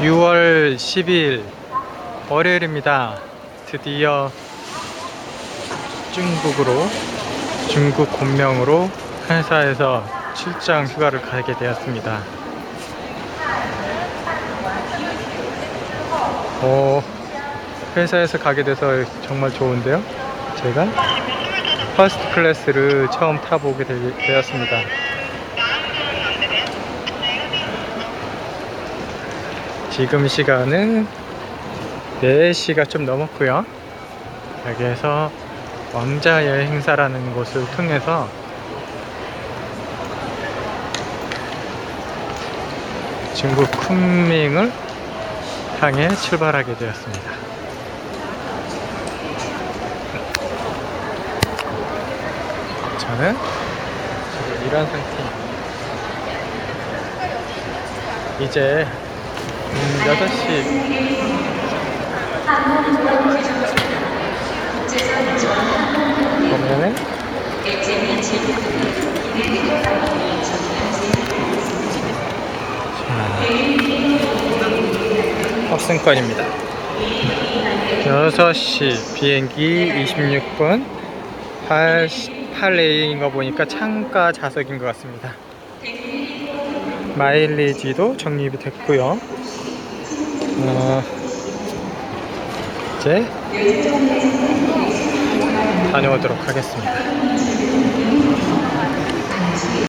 6월 10일 월요일입니다. 드디어 중국으로 중국 곤명으로 회사에서 출장 휴가를 가게 되었습니다. 오, 회사에서 가게 돼서 정말 좋은데요? 제가 퍼스트 클래스를 처음 타보게 되- 되었습니다. 지금 시간은 4시가 좀 넘었고요. 여기에서 왕자 여행사라는 곳을 통해서 중국 쿤밍을 향해 출발하게 되었습니다. 저는 지금 이런 상태입니다. 이제 음, 6시 보면은 자, 탑승권입니다. 6시 비행기 26분 8, 8A인 거 보니까 창가 좌석인 것 같습니다. 마일리지도 적립이 됐고요. 어, 이제 다녀오도록 하겠습니다.